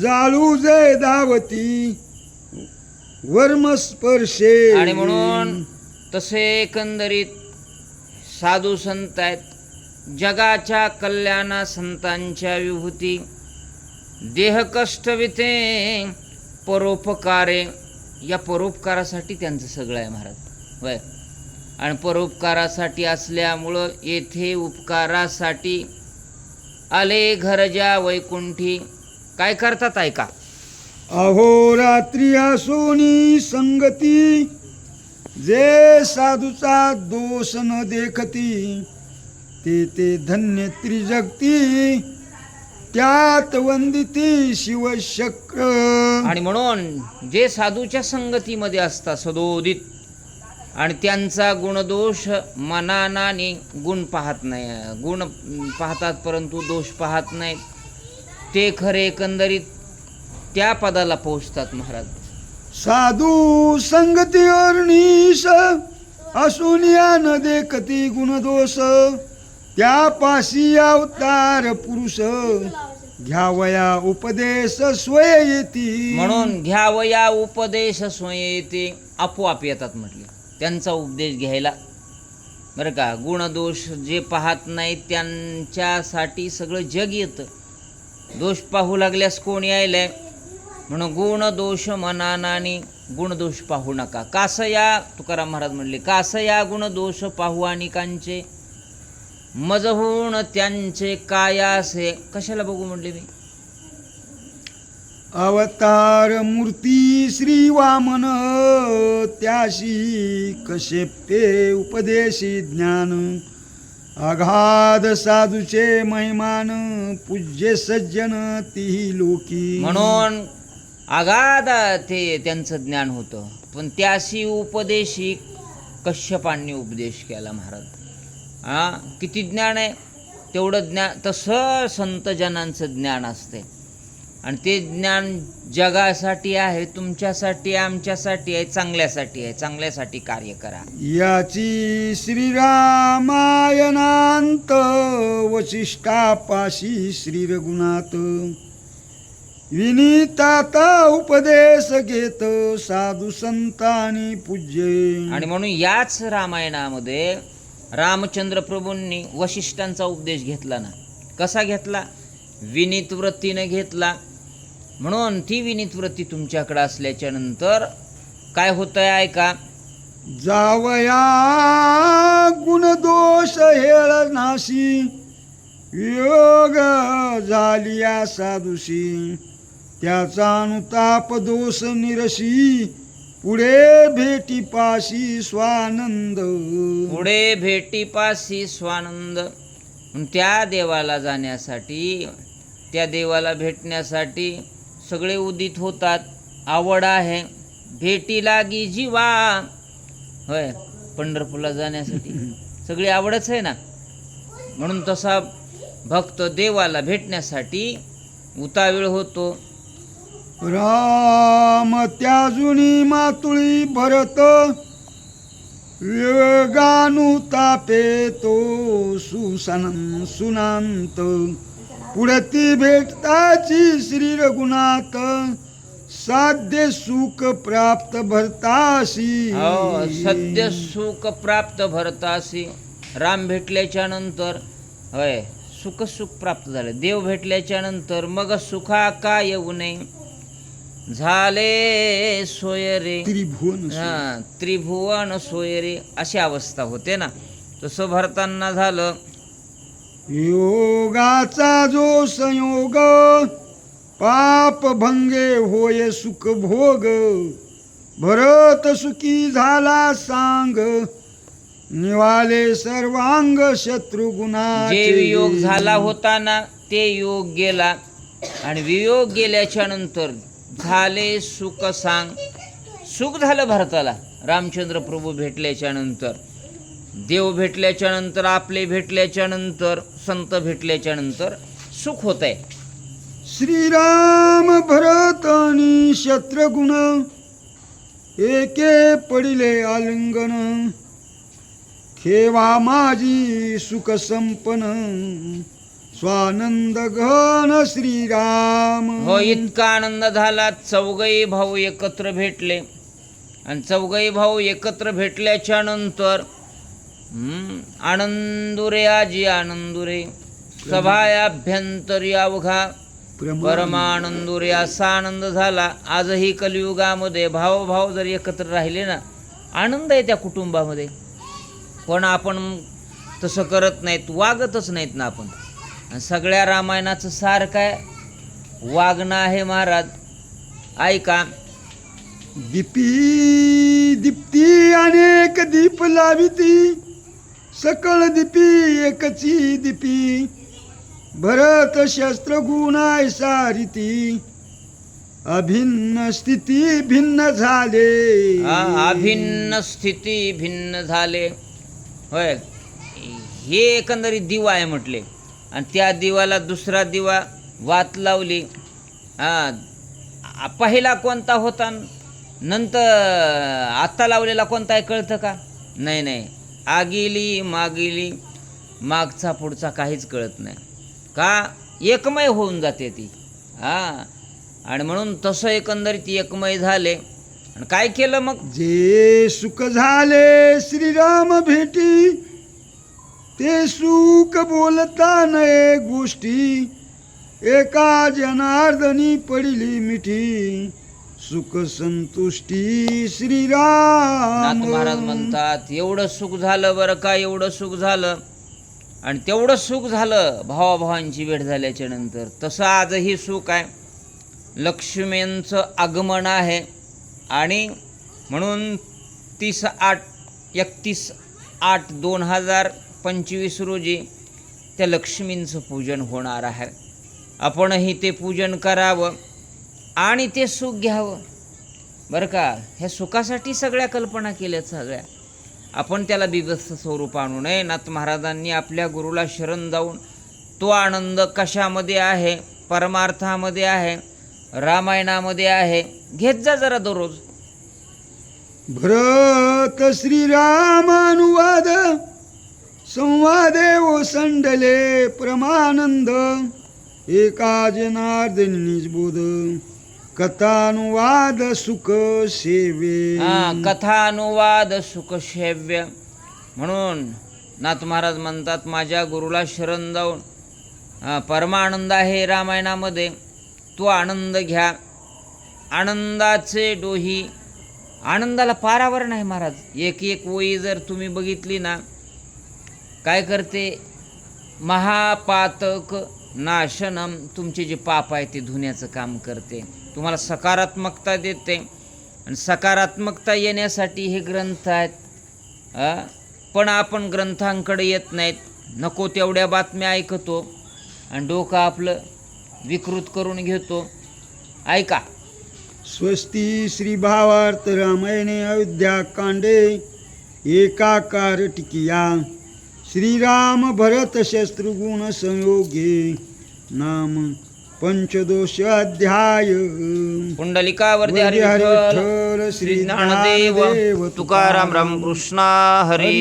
जाळू जे दावती वर्मस्पर्शे. आणि म्हणून तसे एकंदरीत साधू संत आहेत. जगाच्या कल्याणा संतांच्या विभूती. देहकष्टविते परोपकारे. या परोपकारासाठी त्यांचं सगळं आहे महाराज. वय आणि परोपकारासाठी असल्यामुळं येथे उपकारासाठी आले घरजा वैकुंठी. काय करतात ऐका. अहो रात्री असोनी संगती जे साधूचा दोष न देखती ते ते धन्य त्रिजगती त्यात वंदिती शिवशक्र. आणि म्हणून जे साधूच्या संगतीमध्ये असतात सदोदित आणि त्यांचा गुणदोष मनानाने गुण पाहत नाही गुण पाहतात परंतु दोष पाहत नाहीत. ते खरे एकंदरीत त्या पदाला पोहोचतात महाराज. साधू संगती अर्णीश असुनिया न देखती गुणदोष. त्या पाशी अवतार पुरुष घ्यावया उपदेश स्वय येती. म्हणून घ्यावया उपदेश स्वयते आपोआप येतात म्हटले. त्यांचा उपदेश घ्यायला. बरं का गुणदोष जे पाहत नाहीत त्यांच्यासाठी सगळं जग येतं. दोष पाहू लागल्यास कोण यायलंय? म्हणून गुण दोष मनानानी गुणदोष पाहू नका. कासया तुकाराम महाराज म्हणले कासया गुणदोष पाहू आणि कांचे? होऊन त्यांचे कायासे कशाला बघू म्हणले मी? अवतार मूर्ती श्री वामन त्याशी कसे ते उपदेशी ज्ञान? अगाध साधूचे महिमान पूज्य सज्जन ती लोकी. म्हणून आगाध ते त्यांचं ज्ञान होतं. पण त्याशी उपदेशी कश्यपांनी उपदेश केला महाराज. हा किती ज्ञान आहे? तेवढं ज्ञान तसं संतजनांचं ज्ञान असते आणि ते ज्ञान जगासाठी आहे तुमच्यासाठी आमच्यासाठी आहे चांगल्यासाठी आहे. चांगल्यासाठी कार्य करा. याची श्रीरामायणांत वशिष्ठापाशी श्रीरघुनाथ. विनीताता उपदेश घेत साधू संतानी पूज्य. आणि म्हणून याच रामायणामध्ये रामचंद्र प्रभूंनी वशिष्ठांचा उपदेश घेतला ना? कसा घेतला? विनीत वृत्तीने घेतला. म्हणून ती विनीत वृत्ती तुमच्याकडे असल्याच्या नंतर काय होतंय ऐका. जावया गुणदोष हेळ नाशी योग झालिया साधुशी. त्याचा अनुताप दोष निरशी पुढे भेटी पाशी स्वानंद. पुढे भेटीपासी स्वानंद. म्हणून त्या देवाला जाण्यासाठी त्या देवाला भेटण्यासाठी सगळे उदित होतात. आवड आहे. भेटी लागी जीवा. होय पंढरपूरला जाण्यासाठी. सगळी आवडच आहे ना? म्हणून तसा भक्त देवाला भेटण्यासाठी उतावीळ होतो. राम त्या जुनी मातुळी भरत. वेगानुतापे तो सुसन सुनांत. पुढती भेटताची श्री रघुनाथ साध्य सुख प्राप्त भरताशी. हो सद्य सुख प्राप्त भरतासी राम भेटल्याच्या नंतर होय सुख सुख प्राप्त झालं. देव भेटल्याच्या नंतर मग सुखा काय येऊ नये? झाले सोयरे त्रिभुवन हा त्रिभुवन सोयरे अशी अवस्था होते ना. तसं भरताना झालं योगाचा जो संयोग पाप भंगे होय सुख भोग भरत सुखी झाला सांग निवाले सर्वांग शत्रुगुणा जे वियोग झाला होता ना ते योग गेला. आणि वियोग गेल्याच्यानंतर झाले सुख सांग. सुख झालं भारताला. रामचंद्र प्रभू भेटल्याच्या नंतर. देव भेटल्याच्या नंतर आपले भेटल्याच्या नंतर संत भेटल्याच्या नंतर सुख होत आहे श्रीराम भरत आणि शत्रुगुण एके पडिले आलिंगन. खेवा माझी सुख संपन स्वानंद घन श्रीराम. हो इतका आनंद झाला चौघही भाऊ एकत्र भेटले. आणि चौघही भाऊ एकत्र भेटल्याच्या नंतर आनंदुरे आजी आनंदुरे सभायाभ्यंतरी अवघा परमानंदुरे असा आनंद झाला आजही कलियुगामध्ये भावभाव जर एकत्र राहिले ना आनंद आहे त्या कुटुंबामध्ये पण आपण तसं करत नाहीत वागतच नाहीत ना आपण सगळ्या रामायणाचं सार काय वागणं आहे महाराज ऐका दीपी दीप्ती अनेक दीप लाविती सकळ दिपी एकची दिपी. भरत शस्त्र गुणाय सारिती अभिन्न स्थिती भिन्न झाले. अभिन्न स्थिती भिन्न झाले. होय. हे एकंदरीत दिवा आहे म्हटले. आणि त्या दिवाला दुसरा दिवा वात लावली. हा पहिला कोणता होता? नंतर आत्ता लावलेला कोणता आहे कळतं का? नाही नाही. आगिली मागिली मागचा पुढचा काहीच कळत नाही. का? एकमय होऊन जाते ती. हा. आणि म्हणून तसं एकंदरीत एकमय झाले. आणि काय केलं मग? जे सुख झाले श्रीराम भेटी. ते सुख बोलता नये गोष्टी. एका जनार्दनी पडिली मिठी. सुख संतुष्टी श्रीराम. महाराज म्हणतात एवढं सुख झालं बरं का एवढं सुख झालं? आणि तेवढं सुख झालं भावाभावांची भेट झाल्याच्यानंतर. तसं आजही सुख आहे. लक्ष्मींचं आगमन आहे. आणि म्हणून तीस आठ एकतीस आठ दोन हजार पंचवीस रोजी त्या लक्ष्मींचं पूजन होणार आहे. आपणही ते पूजन करावं. आणि ते सुख घ्यावं. बरं का? ह्या सुखासाठी सगळ्या कल्पना केल्यात सगळ्या. आपण त्याला बिभत्स स्वरूप आणू नये. नाथ महाराजांनी आपल्या गुरुला शरण जाऊन तो आनंद कशामध्ये आहे? परमार्थामध्ये आहे? रामायणामध्ये आहे? घेत जा जरा दररोज. भरत श्रीरामानुवाद संवादे ओसंडले परमानंद एका जनार्दनीच बोध कथानुवाद सुख सेवे। हा कथानुवाद सुखसेव्य म्हणून नाथ महाराज म्हणतात माझ्या गुरुला शरण जाऊन हा, परमानंद आहे रामायणामध्ये. तो आनंद घ्या. आनंदाचे डोही आनंदाला पारावर नाही महाराज. एक एक ओळी जर तुम्ही बघितली ना काय करते? महापातक नाशनम तुमचे जे पाप आहे ते धुण्याचं काम करते. तुम्हाला सकारात्मकता देते. आणि सकारात्मकता येण्यासाठी हे ग्रंथ आहेत. पण आपण ग्रंथांकडे येत नाहीत. नको तेवढ्या बातम्या ऐकतो. आणि डोकं आपलं विकृत करून घेतो. ऐका. स्वस्ती श्री भावार्थ रामायणे अयोध्या कांडे. एकाकार टिकिया. श्रीराम भरत शत्रुगुण संयोगे. नाम पंचदोष अध्याय पुंडलिकावरती वरती हरी श्री ज्ञानदेव तुकाराम रामकृष्ण हरी।